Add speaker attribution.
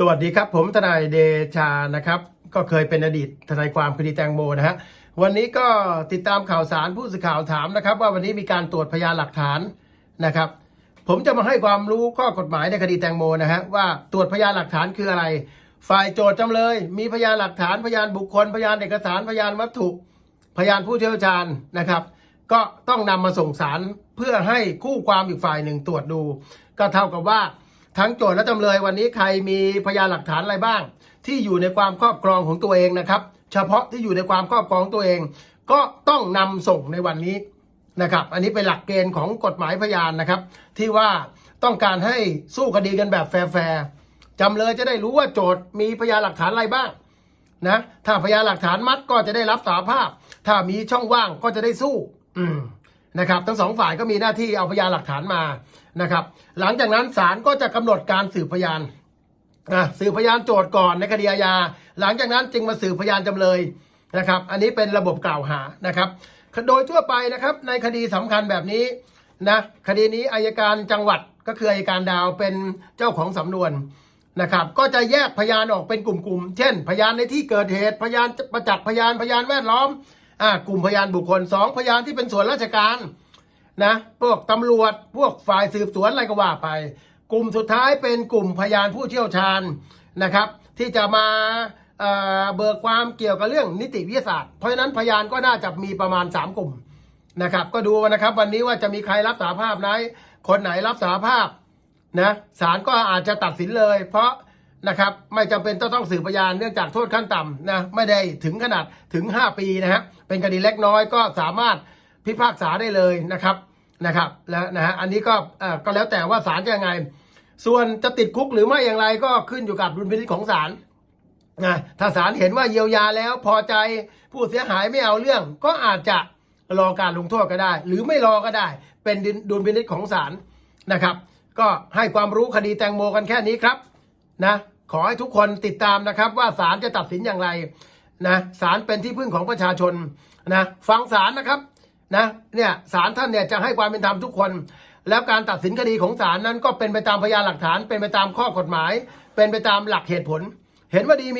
Speaker 1: สวัสดีครับ ผมทนายเดชานะครับ ก็เคยเป็นอดีตทนายความคดีแตงโมนะฮะวันนี้ก็ติดตามข่าวสารผู้สื่อข่าวถามนะครับ ว่าวันนี้มีการตรวจพยานหลักฐานนะครับ ผมจะมาให้ความรู้ข้อกฎหมายในคดีแตงโมนะฮะว่าตรวจพยานหลักฐานคืออะไร ฝ่ายโจทย์จำเลย มีพยานหลักฐานพยานบุคคล พยานเอกสารพยานวัตถุ พยานผู้เชี่ยวชาญนะครับ ก็ต้องนำมาส่งสารเพื่อให้คู่ความอีกฝ่ายหนึ่งตรวจดู ก็เท่ากับว่า ทั้งโจทย์และจำเลยวันนี้ใครมีพยานหลักฐานอะไรบ้าง ที่อยู่ในความครอบครองของตัวเองนะครับ เฉพาะที่อยู่ในความครอบครองตัวเอง ก็ต้องนำส่งในวันนี้นะครับ อันนี้เป็นหลักเกณฑ์ของกฎหมายพยานนะครับ ที่ว่าต้องการให้สู้คดีกันแบบแฟร์ๆจำเลยจะได้รู้ว่าโจทย์มีพยานหลักฐานอะไรบ้างนะถ้าพยานหลักฐานมัดก็จะได้รับสารภาพ ถ้ามีช่องว่างก็จะได้สู้ อืม นะครับ ทั้งสองฝ่ายก็มีหน้าที่เอาพยานหลักฐานมานะครับ หลังจากนั้นศาลก็จะกำหนดการสืบพยานอะสืบพยานโจทย์ก่อนในคดีอาญาหลังจากนั้นจึงมาสืบพยานจำเลยนะครับ อันนี้เป็นระบบกล่าวหานะครับโดยทั่วไปนะครับในคดีสำคัญแบบนี้นะคดีนี้อายการจังหวัดก็คืออายการดาวเป็นเจ้าของสำนวนนะครับ ก็จะแยกพยานออกเป็นกลุ่มๆ เช่น พยานในที่เกิดเหตุ พยานประจักษ์พยานพยานแวดล้อม อ่ากลุ่มพยานบุคคลสองพยานที่เป็นส่วนราชการนะพวกตำรวจพวกฝ่ายสืบสวนอะไรก็ว่าไป กลุ่มสุดท้ายเป็นกลุ่มพยานผู้เชี่ยวชาญนะครับ ที่จะมาเอ่อเบิกความเกี่ยวกับเรื่องนิติวิทยาศาสตร์เพราะฉะนั้นพยานก็น่าจะมีประมาณ 3 กลุ่มนะครับ ก็ดูนะครับวันนี้ว่าจะมีใครรับสารภาพไหนคนไหนรับสารภาพนะศาลก็อาจจะตัดสินเลย เพราะ นะครับ ไม่จำเป็นต้องต้องสืบพยานเนื่องจากโทษขั้นต่ำนะไม่ได้ถึงขนาดถึง 5 ปีนะฮะเป็นคดีเล็กน้อยก็สามารถพิพากษาได้เลยนะครับนะครับแล้วนะฮะอันนี้ก็อ่อก็แล้วแต่ว่าศาลจะยังไง ส่วนจะติดคุกหรือไม่อย่างไรก็ขึ้นอยู่กับดุลพินิจของศาลนะถ้าศาลเห็นว่าเยียวยาแล้วพอใจผู้เสียหายไม่เอาเรื่อง ก็อาจจะรอการลงโทษก็ได้ หรือไม่รอก็ได้ เป็นดุลพินิจของศาลนะครับ ก็ให้ความรู้คดีแตงโมกันแค่นี้ครับ นะขอให้ทุกคนติดตามนะครับ ว่าศาลจะตัดสินอย่างไรนะศาลเป็นที่พึ่งของประชาชนนะฟังศาลนะครับนะเนี่ยศาลท่านเนี่ยจะให้ความเป็นธรรมทุกคน แล้วการตัดสินคดีของศาลนั้นก็เป็นไปตามพยานหลักฐาน เป็นไปตามข้อกฎหมาย เป็นไปตามหลักเหตุผล เห็นว่าดีมี